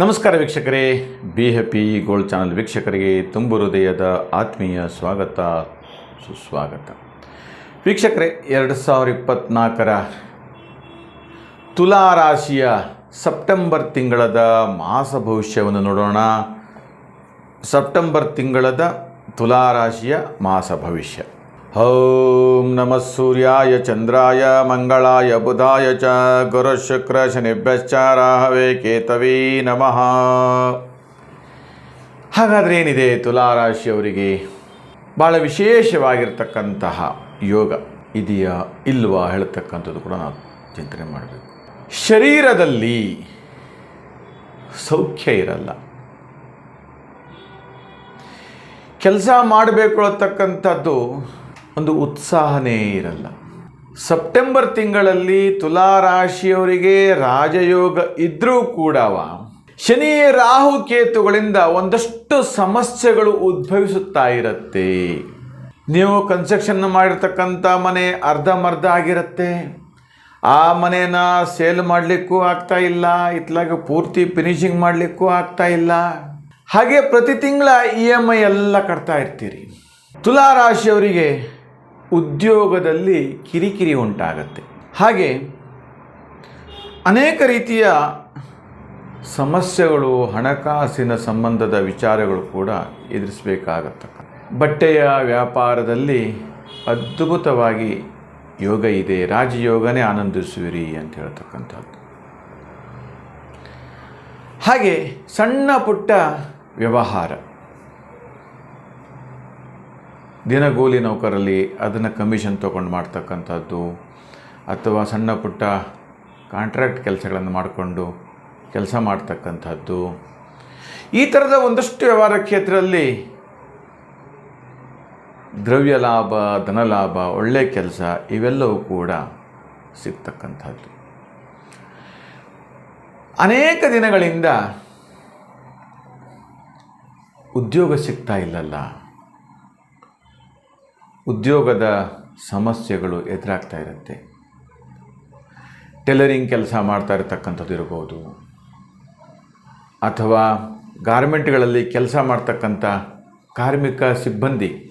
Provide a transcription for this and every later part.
ನಮಸ್ಕಾರ ವೀಕ್ಷಕರೇ. Be happy gold channel ವೀಕ್ಷಕರಿಗೆ ತುಂಬು ಹೃದಯದ ಆತ್ಮೀಯ ಸ್ವಾಗತ, ಸುಸ್ವಾಗತ. ವೀಕ್ಷಕರೇ, ಎರಡು ಸಾವಿರ ಇಪ್ಪತ್ತ್ನಾಲ್ಕರ ತುಲಾ ರಾಶಿಯ ಸೆಪ್ಟೆಂಬರ್ ತಿಂಗಳದ ಮಾಸ ಭವಿಷ್ಯವನ್ನು ನೋಡೋಣ. ಸೆಪ್ಟೆಂಬರ್ ತಿಂಗಳದ ತುಲಾ ರಾಶಿಯ ಮಾಸ ಭವಿಷ್ಯ. ಓಂ ನಮಃ ಸೂರ್ಯಾಯ ಚಂದ್ರಾಯ ಮಂಗಳಾಯ ಬುಧಾಯ ಚ ಗುರುಶುಕ್ರ ಶನಿಭ್ಯಶ್ಚ ರಾಹವೇ ಕೇತವೀ ನಮಃ ಹಾಗಾದರೆ ಏನಿದೆ ತುಲಾ ರಾಶಿಯವರಿಗೆ ಭಾಳ ವಿಶೇಷವಾಗಿರ್ತಕ್ಕಂತಹ ಯೋಗ ಇದೆಯಾ ಇಲ್ವಾ ಹೇಳ್ತಕ್ಕಂಥದ್ದು ಕೂಡ ನಾವು ಚಿಂತನೆ ಮಾಡಬೇಕು. ಶರೀರದಲ್ಲಿ ಸೌಖ್ಯ ಇರಲ್ಲ. ಕೆಲಸ ಮಾಡಬೇಕು ಅನ್ನತಕ್ಕಂಥದ್ದು ಒಂದು ಉತ್ಸಾಹನೇ ಇರಲ್ಲ. ಸೆಪ್ಟೆಂಬರ್ ತಿಂಗಳಲ್ಲಿ ತುಲಾ ರಾಶಿಯವರಿಗೆ ರಾಜಯೋಗ ಇದ್ದರೂ ಕೂಡ ಶನಿ ರಾಹು ಕೇತುಗಳಿಂದ ಒಂದಷ್ಟು ಸಮಸ್ಯೆಗಳು ಉದ್ಭವಿಸುತ್ತಾ ಇರುತ್ತೆ. ನೀವು ಕನ್ಸ್ಟ್ರಕ್ಷನ್ ಮಾಡಿರ್ತಕ್ಕಂಥ ಮನೆ ಅರ್ಧಮರ್ಧ ಆಗಿರುತ್ತೆ. ಆ ಮನೇನ ಸೇಲ್ ಮಾಡಲಿಕ್ಕೂ ಆಗ್ತಾ ಇಲ್ಲ, ಇತ್ಲಾಗ ಪೂರ್ತಿ ಫಿನಿಶಿಂಗ್ ಮಾಡಲಿಕ್ಕೂ ಆಗ್ತಾ ಇಲ್ಲ. ಹಾಗೆ ಪ್ರತಿ ತಿಂಗಳ ಇ ಎಲ್ಲ ಕಟ್ತಾ ಇರ್ತೀರಿ. ತುಲಾ ರಾಶಿಯವರಿಗೆ ಉದ್ಯೋಗದಲ್ಲಿ ಕಿರಿಕಿರಿ ಉಂಟಾಗತ್ತೆ. ಹಾಗೆ ಅನೇಕ ರೀತಿಯ ಸಮಸ್ಯೆಗಳು, ಹಣಕಾಸಿನ ಸಂಬಂಧದ ವಿಚಾರಗಳು ಕೂಡ ಎದುರಿಸಬೇಕಾಗತ್ತ. ಬಟ್ಟೆಯ ವ್ಯಾಪಾರದಲ್ಲಿ ಅದ್ಭುತವಾಗಿ ಯೋಗ ಇದೆ, ರಾಜಯೋಗನೇ ಆನಂದಿಸುವಿರಿ ಅಂತ ಹೇಳ್ತಕ್ಕಂಥದ್ದು. ಹಾಗೆ ಸಣ್ಣ ಪುಟ್ಟ ವ್ಯವಹಾರ. ದಿನಗೂಲಿ ನೌಕರಲ್ಲಿ ಅದನ್ನು ಕಮಿಷನ್ ತೊಗೊಂಡು ಮಾಡ್ತಕ್ಕಂಥದ್ದು, ಅಥವಾ ಸಣ್ಣ ಪುಟ್ಟ ಕಾಂಟ್ರಾಕ್ಟ್ ಕೆಲಸಗಳನ್ನು ಮಾಡಿಕೊಂಡು ಕೆಲಸ ಮಾಡ್ತಕ್ಕಂಥದ್ದು. ಈ ಥರದ ಒಂದಷ್ಟು ವ್ಯವಹಾರ ಕ್ಷೇತ್ರದಲ್ಲಿ ದ್ರವ್ಯ ಲಾಭ ಧನಲಾಭ ಒಳ್ಳೆಯ ಕೆಲಸ ಇವೆಲ್ಲವೂ ಕೂಡ ಸಿಗ್ತಕ್ಕಂಥದ್ದು. ಅನೇಕ ದಿನಗಳಿಂದ ಉದ್ಯೋಗ ಸಿಗ್ತಾ ಇಲ್ಲಲ್ಲ. ಉದ್ಯೋಗದ ಸಮಸ್ಯೆಗಳು ಎದುರಾಗ್ತಾ ಇರುತ್ತೆ. ಟೆಲರಿಂಗ್ ಕೆಲಸ ಮಾಡ್ತಾ ಇರತಕ್ಕಂಥದ್ದು ಇರ್ಬೋದು. ಅಥವಾ ಗಾರ್ಮೆಂಟ್ಗಳಲ್ಲಿ ಕೆಲಸ ಮಾಡ್ತಕ್ಕಂಥ ಕಾರ್ಮಿಕ ಸಿಬ್ಬಂದಿ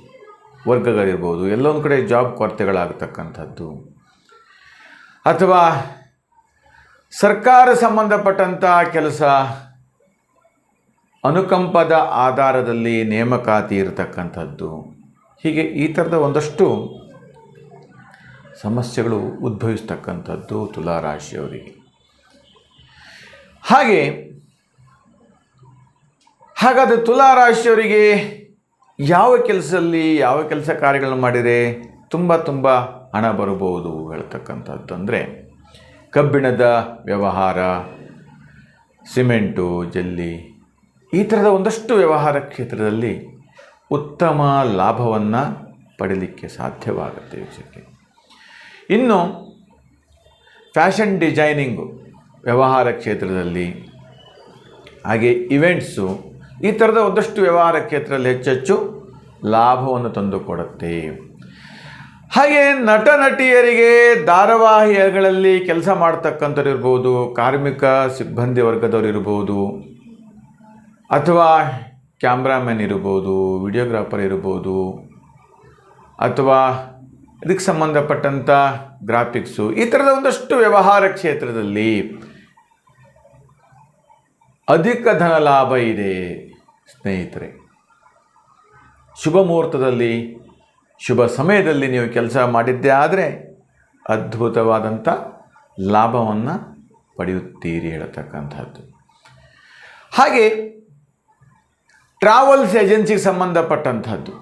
ವರ್ಗಗಳಿರ್ಬೋದು. ಎಲ್ಲೊಂದು ಕಡೆ ಜಾಬ್ ಕೊರತೆಗಳಾಗತಕ್ಕಂಥದ್ದು. ಅಥವಾ ಸರ್ಕಾರ ಸಂಬಂಧಪಟ್ಟಂಥ ಕೆಲಸ ಅನುಕಂಪದ ಆಧಾರದಲ್ಲಿ ನೇಮಕಾತಿ ಇರತಕ್ಕಂಥದ್ದು. ಹೀಗೆ ಈ ಥರದ ಒಂದಷ್ಟು ಸಮಸ್ಯೆಗಳು ಉದ್ಭವಿಸ್ತಕ್ಕಂಥದ್ದು ತುಲಾರಾಶಿಯವರಿಗೆ. ಹಾಗೆ, ಹಾಗಾದರೆ ತುಲಾರಾಶಿಯವರಿಗೆ ಯಾವ ಕೆಲಸದಲ್ಲಿ ಯಾವ ಕೆಲಸ ಕಾರ್ಯಗಳನ್ನು ಮಾಡಿದರೆ ತುಂಬ ತುಂಬ ಹಣ ಬರಬಹುದು ಹೇಳ್ತಕ್ಕಂಥದ್ದು ಅಂದರೆ, ಕಬ್ಬಿಣದ ವ್ಯವಹಾರ, ಸಿಮೆಂಟು, ಜಲ್ಲಿ ಈ ಥರದ ಒಂದಷ್ಟು ವ್ಯವಹಾರ ಕ್ಷೇತ್ರದಲ್ಲಿ ಉತ್ತಮ ಲಾಭವನ್ನು ಪಡೀಲಿಕ್ಕೆ ಸಾಧ್ಯವಾಗುತ್ತೆ ವಿಷಯಕ್ಕೆ ಇನ್ನು ಫ್ಯಾಷನ್ ಡಿಸೈನಿಂಗು ವ್ಯವಹಾರ ಕ್ಷೇತ್ರದಲ್ಲಿ, ಹಾಗೆ ಇವೆಂಟ್ಸು, ಈ ಥರದ ಒಂದಷ್ಟು ವ್ಯವಹಾರ ಕ್ಷೇತ್ರದಲ್ಲಿ ಹೆಚ್ಚೆಚ್ಚು ಲಾಭವನ್ನು ತಂದುಕೊಡುತ್ತೆ ಹಾಗೆ ನಟ, ನಟಿಯರಿಗೆ ಧಾರಾವಾಹಿಗಳಲ್ಲಿ ಕೆಲಸ ಮಾಡ್ತಕ್ಕಂಥವ್ರು ಇರ್ಬೋದು, ಕಾರ್ಮಿಕ ಸಿಬ್ಬಂದಿ ವರ್ಗದವ್ರು ಇರ್ಬೋದು, ಅಥವಾ ಕ್ಯಾಮ್ರಾಮನ್ ಇರ್ಬೋದು, ವಿಡಿಯೋಗ್ರಾಫರ್ ಇರ್ಬೋದು, ಅಥವಾ ಇದಕ್ಕೆ ಸಂಬಂಧಪಟ್ಟಂಥ ಗ್ರಾಫಿಕ್ಸು, ಈ ಥರದ ಒಂದಷ್ಟು ವ್ಯವಹಾರ ಕ್ಷೇತ್ರದಲ್ಲಿ ಅಧಿಕ ಧನ ಲಾಭ ಇದೆ, ಸ್ನೇಹಿತರೆ. ಶುಭ ಮುಹೂರ್ತದಲ್ಲಿ, ಶುಭ ಸಮಯದಲ್ಲಿ ನೀವು ಕೆಲಸ ಮಾಡಿದ್ದೇ ಆದರೆ ಅದ್ಭುತವಾದಂಥ ಲಾಭವನ್ನು ಪಡೆಯುತ್ತೀರಿ ಹೇಳತಕ್ಕಂಥದ್ದು ಹಾಗೆ ಟ್ರಾವೆಲ್ಸ್ ಏಜೆನ್ಸಿಗೆ ಸಂಬಂಧಪಟ್ಟಂಥದ್ದು.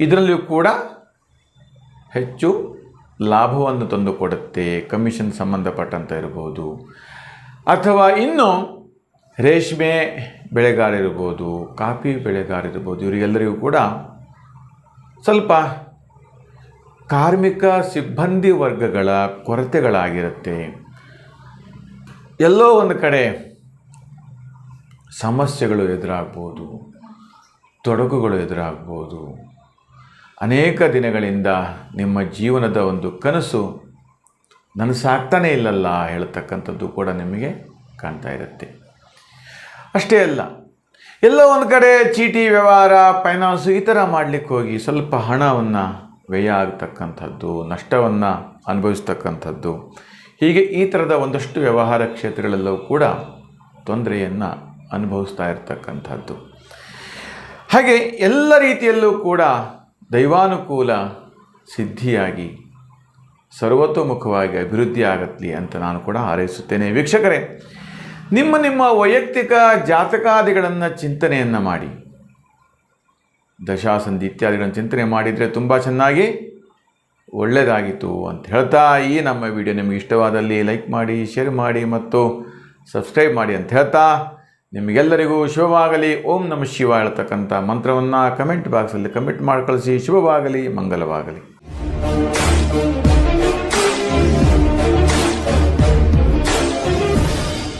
ಇದರಲ್ಲಿಯೂ ಕೂಡ ಹೆಚ್ಚು ಲಾಭವನ್ನು ತಂದುಕೊಡುತ್ತೆ, ಕಮಿಷನ್ ಸಂಬಂಧಪಟ್ಟಂಥ ಇರ್ಬೋದು. ಅಥವಾ ಇನ್ನು ರೇಷ್ಮೆ ಬೆಳೆಗಾರ ಇರ್ಬೋದು, ಕಾಫಿ ಬೆಳೆಗಾರ ಇರ್ಬೋದು, ಇವರಿಗೆಲ್ಲರಿಗೂ ಕೂಡ ಸ್ವಲ್ಪ ಕಾರ್ಮಿಕ ಸಿಬ್ಬಂದಿ ವರ್ಗಗಳ ಕೊರತೆಗಳಾಗಿರುತ್ತೆ. ಎಲ್ಲೋ ಒಂದು ಕಡೆ ಸಮಸ್ಯೆಗಳು ಎದುರಾಗ್ಬೋದು, ತೊಡಕುಗಳು ಎದುರಾಗ್ಬೋದು. ಅನೇಕ ದಿನಗಳಿಂದ ನಿಮ್ಮ ಜೀವನದ ಒಂದು ಕನಸು ನನಸಾಗ್ತಾನೇ ಇಲ್ಲಲ್ಲ ಹೇಳ್ತಕ್ಕಂಥದ್ದು ಕೂಡ ನಿಮಗೆ ಕಾಣ್ತಾ ಇರುತ್ತೆ. ಅಷ್ಟೇ ಅಲ್ಲ, ಎಲ್ಲ ಒಂದು ಕಡೆ ಚೀಟಿ ವ್ಯವಹಾರ, ಫೈನಾನ್ಸು ಈ ಥರ ಮಾಡಲಿಕ್ಕೆ ಹೋಗಿ ಸ್ವಲ್ಪ ಹಣವನ್ನು ವ್ಯಯ ಆಗ್ತಕ್ಕಂಥದ್ದು, ನಷ್ಟವನ್ನು ಅನುಭವಿಸ್ತಕ್ಕಂಥದ್ದು. ಹೀಗೆ ಈ ಥರದ ಒಂದಷ್ಟು ವ್ಯವಹಾರ ಕ್ಷೇತ್ರಗಳಲ್ಲೂ ಕೂಡ ತೊಂದರೆಯನ್ನು ಅನುಭವಿಸ್ತಾ ಇರ್ತಕ್ಕಂಥದ್ದು. ಹಾಗೆ ಎಲ್ಲ ರೀತಿಯಲ್ಲೂ ಕೂಡ ದೈವಾನುಕೂಲ ಸಿದ್ಧಿಯಾಗಿ, ಸರ್ವತೋಮುಖವಾಗಿ ಅಭಿವೃದ್ಧಿ ಆಗತ್ಲಿ ಅಂತ ನಾನು ಕೂಡ ಹಾರೈಸುತ್ತೇನೆ. ವೀಕ್ಷಕರೇ, ನಿಮ್ಮ ನಿಮ್ಮ ವೈಯಕ್ತಿಕ ಜಾತಕಾದಿಗಳನ್ನು ಚಿಂತನೆಯನ್ನು ಮಾಡಿ. ದಶಾಸಂಧಿ ಇತ್ಯಾದಿಗಳನ್ನು ಚಿಂತನೆ ಮಾಡಿದರೆ ತುಂಬ ಚೆನ್ನಾಗಿ ಒಳ್ಳೆಯದಾಗಿತ್ತು ಅಂತ ಹೇಳ್ತಾ ಈ ನಮ್ಮ ವಿಡಿಯೋ. ನಿಮಗೆ ಇಷ್ಟವಾದಲ್ಲಿ ಲೈಕ್ ಮಾಡಿ, ಶೇರ್ ಮಾಡಿ ಮತ್ತು ಸಬ್ಸ್ಕ್ರೈಬ್ ಮಾಡಿ ಅಂತ ಹೇಳ್ತಾ ನಿಮಗೆಲ್ಲರಿಗೂ ಶುಭವಾಗಲಿ. ಓಂ ನಮ ಶಿವ ಹೇಳ್ತಕ್ಕಂಥ ಮಂತ್ರವನ್ನು ಕಮೆಂಟ್ ಬಾಕ್ಸಲ್ಲಿ ಕಮೆಂಟ್ ಮಾಡಿ ಕಳಿಸಿ. ಶುಭವಾಗಲಿ ಮಂಗಲವಾಗಲಿ.